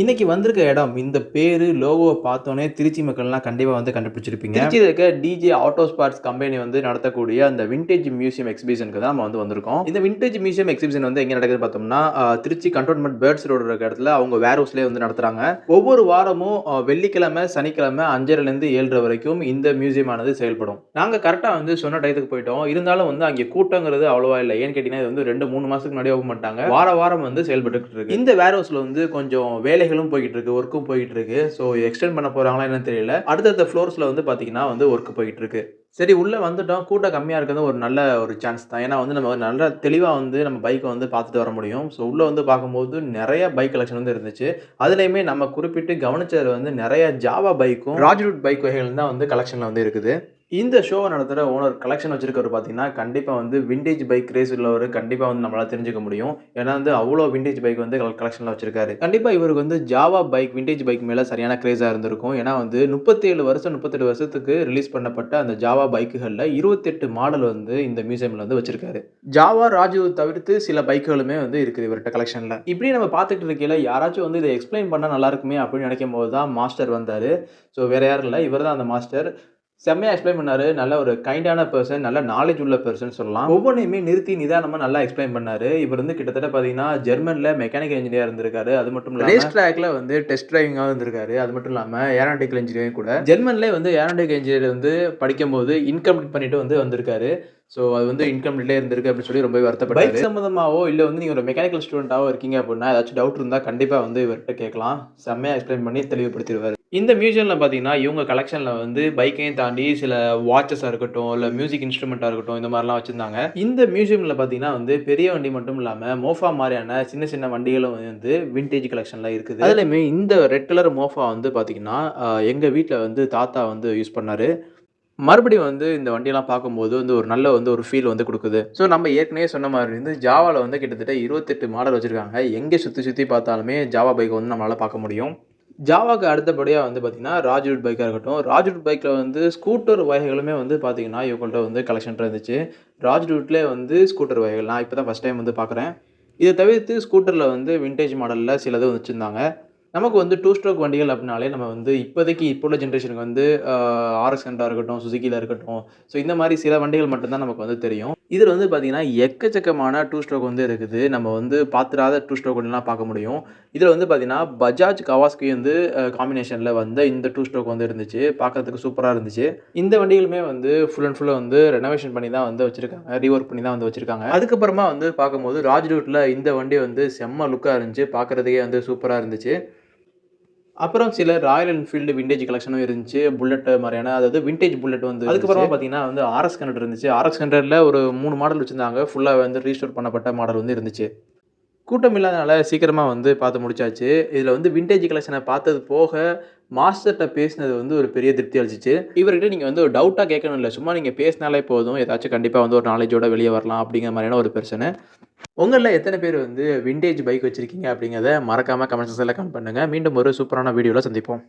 இன்னைக்கு வந்திருக்க இடம் இந்த பேரு லோகோவை பார்த்தோன்னே திருச்சி மக்கள்லாம் கண்டிப்பாக வந்து கண்டுபிடிச்சிருப்பீங்க. திருச்சியில் இருக்க டிஜே ஆட்டோ ஸ்பார்ட்ஸ் கம்பெனி வந்து நடத்தக்கூடிய அந்த விண்டேஜ் மியூசியம் எக்ஸிபிஷனுக்கு தான் நம்ம வந்து வந்திருக்கோம். இந்த விண்டேஜ் மியூசியம் எக்ஸிபிஷன் வந்து எங்கே நடக்குதுன்னு பார்த்தோம்னா திருச்சி கண்டோன்மெண்ட் பேர்ட்ஸ் ரோடு இருக்க இடத்துல அவங்க வேர் ஹவுஸ்லேயே வந்து நடத்துறாங்க. ஒவ்வொரு வாரமும் வெள்ளிக்கிழமை சனிக்கிழமை அஞ்சரைலேருந்து ஏழரை வரைக்கும் இந்த மியூசியம் ஆனது செயல்படும். நாங்கள் கரெக்டாக வந்து சொன்ன டயத்துக்கு போயிட்டோம். இருந்தாலும் வந்து அங்கே கூட்டங்கிறது அவ்வளோவா இல்லை. ஏன்னு கேட்டிங்கன்னா இது வந்து ரெண்டு மூணு மாதத்துக்கு முன்னாடி ஓப்பன் பண்ணிட்டாங்க. வார வாரம் வந்து செயல்பட்டு இருக்கு. இந்த வேர் ஹவுஸில் வந்து கொஞ்சம் வேலைகளும் போய்கிட்டு இருக்கு ஒர்க்கும் போய்கிட்டு இருக்கு ஸோ எக்ஸ்டெண்ட் பண்ண போகிறாங்களா என்னன்னு தெரியல. அடுத்தடுத்த ஃப்ளோர்ஸில் வந்து பார்த்தீங்கன்னா வந்து ஒர்க் போய்கிட்டு இருக்கு சரி உள்ளே வந்துட்டோம். கூட்டம் கம்மியாக இருக்கிறது ஒரு நல்ல ஒரு சான்ஸ் தான். ஏன்னா வந்து நம்ம நல்ல தெளிவாக வந்து நம்ம பைக்கை வந்து பார்த்துட்டு வர முடியும். ஸோ உள்ளே வந்து பார்க்கும்போது நிறைய பைக் கலெக்ஷன் வந்து இருந்துச்சு. அதுலேயுமே நம்ம குறிப்பிட்டு கவனிச்சது வந்து நிறைய ஜாவா பைக்கும் ராஜ்ரூட் பைக் வகைகள் தான் வந்து கலெக்ஷனில் வந்து இருக்குது. இந்த ஷோவை நடத்துகிற ஓனர் கலெக்ஷன் வச்சுருக்கவர் பார்த்தீங்கன்னா கண்டிப்பாக வந்து விண்டேஜ் பைக் ரேஸ் உள்ளவர் கண்டிப்பாக வந்து நம்மளால் தெரிஞ்சுக்க முடியும். ஏன்னா வந்து அவ்வளோ விண்டேஜ் பைக் வந்து கலெக்ஷனில் வச்சிருக்காரு. கண்டிப்பாக இவருக்கு வந்து ஜாவா பைக் விண்டேஜ் பைக் மேலே சரியான கிரேஸாக இருந்திருக்கும். ஏன்னா வந்து முப்பத்தேழு வருஷம் முப்பத்தெட்டு வருஷத்துக்கு ரிலீஸ் பண்ணப்பட்ட அந்த ஜாவா பைக்குகளில் இருபத்தெட்டு மாடல் வந்து இந்த மியூசியமில் வந்து வச்சிருக்காரு. ஜாவா ராஜு தவிர்த்து சில பைக்குகளுமே வந்து இருக்குது இவர்கிட்ட கலெக்ஷனில் இப்படி நம்ம பார்த்துட்டு இருக்கையில் யாராச்சும் வந்து இதை எக்ஸ்பிளைன் பண்ணால் நல்லா இருக்குமே அப்படின்னு நினைக்கும் போது தான் மாஸ்டர் வந்தார். ஸோ வேறு யாரும் இல்லை இவர் தான் அந்த மாஸ்டர் செம்மையாக எக்ஸ்பிளைன் பண்ணாரு. நல்ல ஒரு கைண்டான பர்சன் நல்ல நாலேஜ் உள்ள பர்சன் சொல்லலாம். ஒவ்வொன்றையுமே நிறுத்தி நிதானமாக நல்லா எக்ஸ்பிளைன் பண்ணாரு. இவர் வந்து கிட்டத்தட்ட பார்த்தீங்கன்னா ஜெர்மனில் மெக்கானிக்கல் இன்ஜினியர் இருந்திருக்காரு. அது மட்டும் இல்லாமல் ரேஸ் ட்ராக்ல வந்து டெஸ்ட் டிரைவிங்காக இருந்திருக்காரு. அது மட்டும் இல்லாமல் ஏரோனாட்டிக்கல் இன்ஜினியரிங் கூட. ஜெர்மன்லேயே வந்து ஏரோனாட்டிக்கல் இன்ஜினியர் வந்து படிக்கும்போது இன்கம்ப்ளீட் பண்ணிட்டு வந்து வந்திருக்காரு. ஸோ அது வந்து இன்கம்ப்ளீட்லேயே இருந்திருக்கு அப்படின்னு சொல்லி ரொம்ப வருத்தப்பட்டாரு. பைக் சம்மந்தமாவோ இல்லை வந்து நீங்கள் ஒரு மெக்கானிக்கல் ஸ்டூடெண்ட்டாவோ இருக்கீங்க அப்படின்னா ஏதாச்சும் டவுட் இருந்தால் கண்டிப்பாக வந்து இவர்கிட்ட கேட்கலாம். செம்மையாக எக்ஸ்பிளைன் பண்ணி தெளிவுபடுத்திடுவார். இந்த மியூசியமில் பார்த்தீங்கன்னா இவங்க கலெக்ஷனில் வந்து பைக்கையும் தாண்டி சில வாட்சஸாக இருக்கட்டும் இல்லை மியூசிக் இன்ஸ்ட்ருமெண்ட்டாக இருக்கட்டும் இந்த மாதிரிலாம் வச்சுருந்தாங்க. இந்த மியூசியமில் பார்த்தீங்கன்னா வந்து பெரிய வண்டி மட்டும் இல்லாமல் மோஃபா மாதிரியான சின்ன சின்ன வண்டிகளும் வந்து விண்டேஜ் கலெக்ஷனில் இருக்குது. அதுலேயுமே இந்த ரெட் கலர் மோஃபா வந்து பார்த்தீங்கன்னா எங்கள் வீட்டில் வந்து தாத்தா வந்து யூஸ் பண்ணார். மறுபடியும் வந்து இந்த வண்டியெல்லாம் பார்க்கும்போது வந்து ஒரு நல்ல வந்து ஒரு ஃபீல் வந்து கொடுக்குது. ஸோ நம்ம ஏற்கனவே சொன்ன மாதிரி வந்து ஜாவாவில் வந்து கிட்டத்தட்ட இருபத்தெட்டு மாடல் வச்சுருக்காங்க. எங்கே சுற்றி சுற்றி பார்த்தாலுமே ஜாவா பைக் வந்து நம்மளால் பார்க்க முடியும். ஜாவாக்கு அடுத்தபடியாக வந்து பார்த்திங்கன்னா ராஜூட் பைக்காக இருக்கட்டும் ராஜூட் பைக்கில் வந்து ஸ்கூட்டர் வகைகளுமே வந்து பார்த்திங்கன்னா இவங்கள்ட்ட வந்து கலெக்ஷன் இருந்துச்சு. ராஜ்ரூட்லேயே வந்து ஸ்கூட்டர் வகைகள் நான் இப்போ தான் ஃபஸ்ட் டைம் வந்து பார்க்குறேன் இதை தவிர்த்து ஸ்கூட்டரில் வந்து வின்டேஜ் மாடலில் சிலது வச்சுருந்தாங்க. நமக்கு வந்து டூ ஸ்ட்ரோக் வண்டிகள் அப்படின்னாலே நம்ம வந்து இப்போதைக்கு இப்போ உள்ள ஜென்ரேஷனுக்கு வந்து ஆர்எஸ் ஹண்ட்ரா இருக்கட்டும் சுசுக்கியில் இருக்கட்டும். ஸோ இந்த மாதிரி சில வண்டிகள் மட்டும்தான் நமக்கு வந்து தெரியும். இதில் வந்து பார்த்திங்கன்னா எக்கச்சக்கமான டூ ஸ்ட்ரோக் வந்து இருக்குது. நம்ம வந்து பார்த்துடாத டூ ஸ்ட்ரோக் வண்டிலாம் பார்க்க முடியும். இதில் வந்து பார்த்திங்கன்னா பஜாஜ் கவாஸ்கி வந்து காம்பினேஷனில் வந்த இந்த டூ ஸ்ட்ரோக் வந்து இருந்துச்சு. பார்க்கறதுக்கு சூப்பராக இருந்துச்சு. இந்த வண்டிகளுமே வந்து ஃபுல் அண்ட் ஃபுல்லாக வந்து ரெனோவேஷன் பண்ணி தான் வந்து வச்சுருக்காங்க. ரீஒர்க் பண்ணி தான் வந்து வச்சுருக்காங்க. அதுக்கப்புறமா வந்து பார்க்கும்போது ராஜ் ரூட்டில் இந்த வண்டி வந்து செம்ம லுக்காக இருந்துச்சு. பார்க்குறதுக்கே வந்து சூப்பராக இருந்துச்சு. அப்புறம் சில ராயல் என்ஃபீல்டு விண்டேஜ் கலெக்ஷனும் இருந்துச்சு. புல்லட் மாதிரியான அதாவது விண்டேஜ் புல்லட் வந்து அதுக்கப்புறமா பார்த்தீங்கன்னா வந்து ஆர்எஸ் ஹண்ட்ரட் இருந்துச்சு. ஆர்எஸ் ஹண்ட்ரட்ல ஒரு மூணு மாடல் வச்சுருந்தாங்க. ஃபுல்லாக வந்து ரீஸ்டோர் பண்ணப்பட்ட மாடல் வந்து இருந்துச்சு. கூட்டம் இல்லாதனால சீக்கிரமாக வந்து பார்த்து முடிச்சாச்சு. இதில் வந்து விண்டேஜ் கலெக்ஷனை பார்த்தது போக மாஸ்டர்கிட்ட பேசினது வந்து ஒரு பெரிய திருப்தி அளிச்சிச்சு. இவர்கிட்ட நீங்கள் வந்து ஒரு டவுட்டாக கேட்கணும் இல்லை சும்மா நீங்கள் பேசினாலே போதும். ஏதாச்சும் கண்டிப்பாக வந்து ஒரு நாலேஜோட வெளியே வரலாம் அப்படிங்கிற மாதிரியான ஒரு பெர்சனு உங்களில் எத்தனை பேர் வந்து விண்டேஜ் பைக் வச்சுருக்கீங்க அப்படிங்கிறத மறக்காமல் கமெண்ட் செக்ஷனில் கமெண்ட் பண்ணுங்கள் மீண்டும் ஒரு சூப்பரான வீடியோவில் சந்திப்போம்.